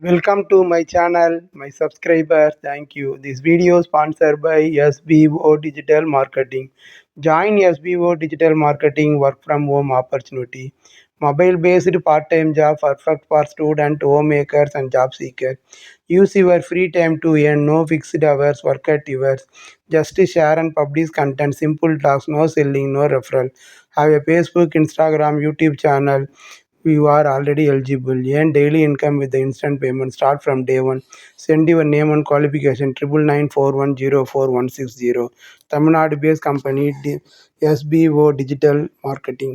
Welcome to my channel, my subscribers. Thank you. This video sponsored by SBO Digital Marketing. Join SBO Digital Marketing work from home opportunity. Mobile based part time job perfect for student, homemakers, and job seekers. Use your free time to earn no fixed hours, work at yours. Just share and publish content, simple talks, no selling, no referral. Have a Facebook, Instagram, YouTube channel you are already eligible. Earn daily income with the instant payment. Start from day one. Send your name and qualification triple nine four one zero four one six zero. Tamil Nadu based company D- SBO Digital Marketing.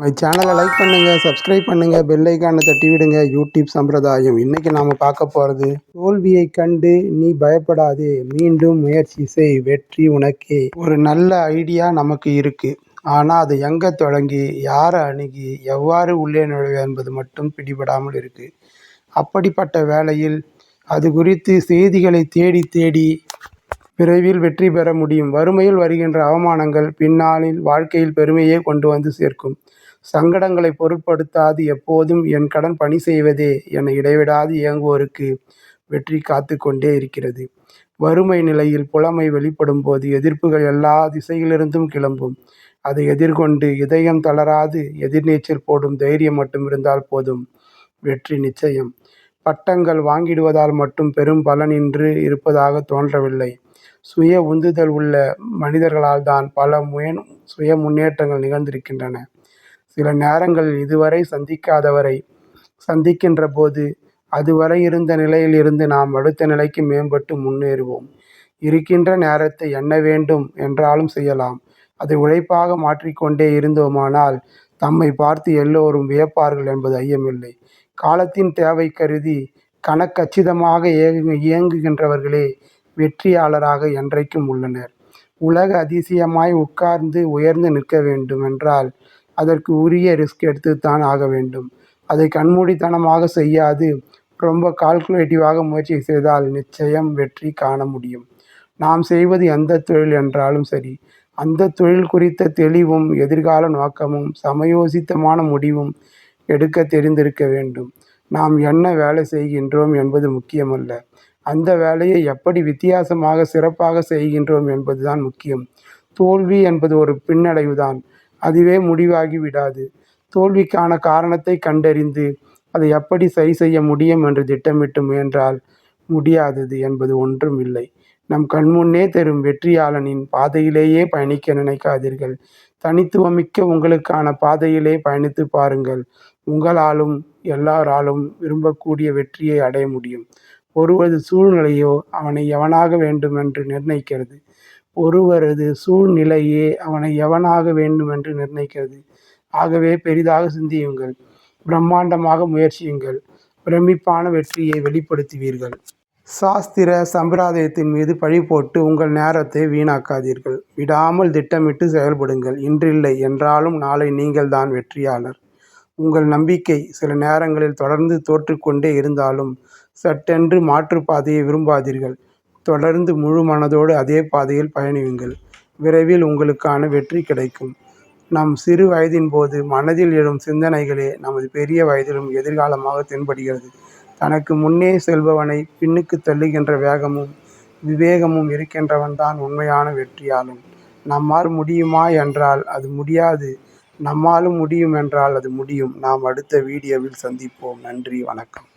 My சேனலை like பண்ணுங்கள் subscribe பண்ணுங்கள் bell ஐக்கானை தட்டி விடுங்க. YouTube சம்பிரதாயம். இன்றைக்கி நாம் பார்க்க போகிறது தோல்வியை கண்டு நீ பயப்படாதே மீண்டும் முயற்சி செய் வெற்றி உனக்கே. ஒரு நல்ல ஐடியா நமக்கு இருக்குது ஆனால் அது எங்கே தொடங்கி யாரை அணுகி எவ்வாறு உள்ளே நுழைவு என்பது மட்டும் பிடிபடாமல் இருக்குது அப்படிப்பட்ட வேளையில் அது குறித்து செய்திகளை தேடி தேடி விரைவில் வெற்றி பெற முடியும். வறுமையில் வருகின்ற அவமானங்கள் பின்னாளில் வாழ்க்கையில் பெருமையே கொண்டு வந்து சேர்க்கும். சங்கடங்களை பொருட்படுத்தாது எப்போதும் என் கடன் பணி செய்வதே. என இடைவிடாது இயங்குவோருக்கு வெற்றி காத்து கொண்டே இருக்கிறது. வறுமை நிலையில் புலமை வெளிப்படும் போது எதிர்ப்புகள் எல்லா திசையிலிருந்தும் கிளம்பும். அதை எதிர்கொண்டு இதயம் தளராது எதிர்நீச்சல் போடும் தைரியம் மட்டும் இருந்தால் போதும். வெற்றி நிச்சயம். பட்டங்கள் வாங்கிடுவதால் மட்டும் பெரும் பலன் இன்று இருப்பதாக தோன்றவில்லை. சுய உந்துதல் உள்ள மனிதர்களால் தான் பல முயன் சுய முன்னேற்றங்கள் நிகழ்ந்திருக்கின்றன. சில நேரங்களில் இதுவரை சந்திக்காதவரை சந்திக்கின்ற போது அதுவரை இருந்த நிலையில் இருந்து நாம் அடுத்த நிலைக்கு மேம்பட்டு முன்னேறுவோம். இருக்கின்ற நேரத்தை எண்ண வேண்டும் என்றாலும் செய்யலாம். அதை உழைப்பாக மாற்றிக்கொண்டே இருந்தோமானால் தம்மை பார்த்து எல்லோரும் வியப்பார்கள் என்பது ஐயமில்லை. காலத்தின் தேவை கருதி கணக்கச்சிதமாக இயங்கு இயங்குகின்றவர்களே வெற்றியாளராக என்றைக்கும் உள்ளனர். உலக அதிசயமாய் உட்கார்ந்து உயர்ந்து நிற்க வேண்டும் என்றால் அதற்கு உரிய ரிஸ்க் எடுத்துத்தான் ஆக வேண்டும். அதை கண்மூடித்தனமாக செய்யாது. ரொம்ப கால்குலேட்டிவாக முயற்சி செய்தால் நிச்சயம் வெற்றி காண முடியும். நாம் செய்வது எந்த தொழில் என்றாலும் சரி. அந்த தொழில் குறித்த தெளிவும் எதிர்கால நோக்கமும் சமயோசித்தமான முடிவும் எடுக்க தெரிந்திருக்க வேண்டும். நாம் என்ன வேலை செய்கின்றோம் என்பது முக்கியமல்ல. அந்த வேலையை எப்படி வித்தியாசமாக சிறப்பாக செய்கின்றோம் என்பதுதான் முக்கியம். தோல்வி என்பது ஒரு பின்னடைவுதான். அதுவே முடிவாகி விடாது. தோல்விக்கான காரணத்தை கண்டறிந்து அதை எப்படி சரி செய்ய முடியும் என்று திட்டமிட்டு முயன்றால் முடியாதது என்பது ஒன்றும் இல்லை. நம் கண்முன்னே தரும் வெற்றியாளனின் பாதையிலேயே பயணிக்க நினைக்காதீர்கள். தனித்துவமிக்க உங்களுக்கான பாதையிலே பயணித்து பாருங்கள். உங்களாலும் எல்லாராலும் விரும்பக்கூடிய வெற்றியை அடைய முடியும். ஒருவரது சூழ்நிலையோ அவனை எவனாக வேண்டும் என்று நிர்ணயிக்கிறது. ஒருவரது சூழ்நிலையே அவனை எவனாக வேண்டும் என்று நிர்ணயிக்கிறது. ஆகவே பெரிதாக சிந்தியுங்கள். பிரம்மாண்டமாக முயற்சியுங்கள். பிரமிப்பான வெற்றியை வெளிப்படுத்துவீர்கள். சாஸ்திர சம்பிரதாயத்தின் மீது பழி போட்டு உங்கள் நேரத்தை வீணாக்காதீர்கள். விடாமல் திட்டமிட்டு செயல்படுங்கள். இன்றில்லை என்றாலும் நாளை நீங்கள் தான் வெற்றியாளர். உங்கள் நம்பிக்கை சில நேரங்களில் தொடர்ந்து தோற்றுக்கொண்டே இருந்தாலும் சட்டென்று மாற்றுப்பாதையை விரும்பாதீர்கள். தொடர்ந்து முழு மனதோடு அதே பாதையில் பயணியுங்கள். விரைவில் உங்களுக்கான வெற்றி கிடைக்கும். நம் சிறு வயதின் போது மனதில் எழும் சிந்தனைகளே நமது பெரிய வயதிலும் எதிர்காலமாக தென்படுகிறது. தனக்கு முன்னே செல்பவனை பின்னுக்கு தள்ளுகின்ற வேகமும் விவேகமும் இருக்கின்றவன்தான் உண்மையான வெற்றியாளன். நம்மால் முடியுமா என்றால் அது முடியாது. நம்மாலும் முடியும் என்றால் அது முடியும். நாம் அடுத்த வீடியோவில் சந்திப்போம். நன்றி. வணக்கம்.